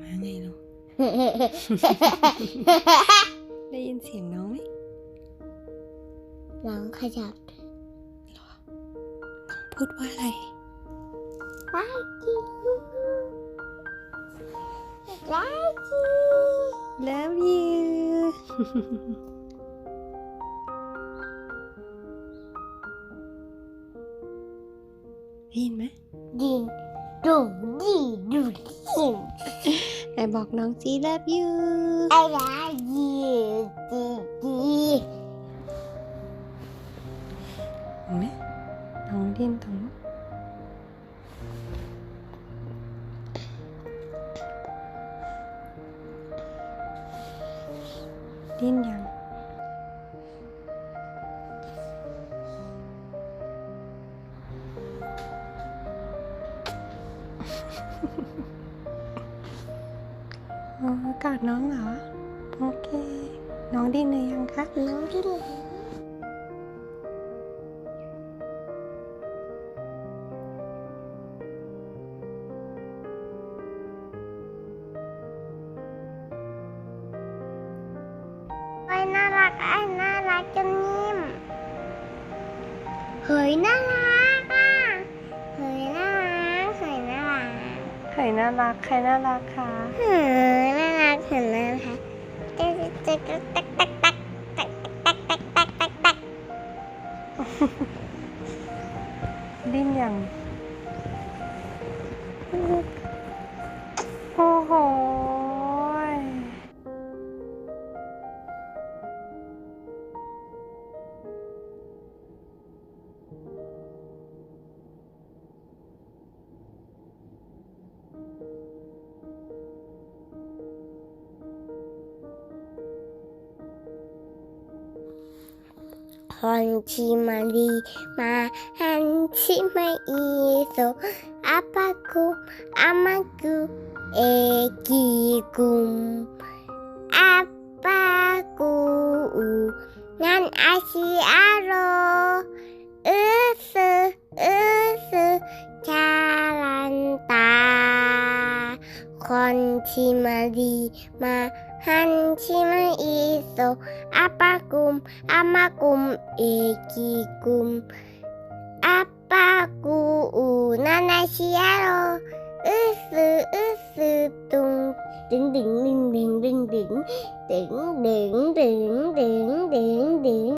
มาไงลูก ได้ยินเสียงน้องไหมน้องขยับพูดว่าอะไรไล่จีไล่จี Love you ได้ยินไหมดินดุดีดูดิ him. Rồi bọt non love you. I love you, Titi. Mẹ, thằng điên thằng điên rằng กอดน้องเหรอ โอเค น้องดิ้นเลยยังคะ น้องดินเฮ้ยน่ารักไอ้น่ารักจนนิ่ม เฮ้ยน่ารักอะ เฮ้ยน่ารักเฮ้ยน่ารักใครน่ารัก ใครน่ารักคะเฮ้ย Din yan. Chodzi Malima, Hancima So, Apaku, Amaku, Ekikum, Apaku, Nanasi. 건치마리마 한침은 있어. 아빠 꿈 아마 꿈 애기 꿈. 아빠 구 우나나 시야로. 으스 으스 뚱 딩딩딩딩딩딩 딩딩딩딩딩딩.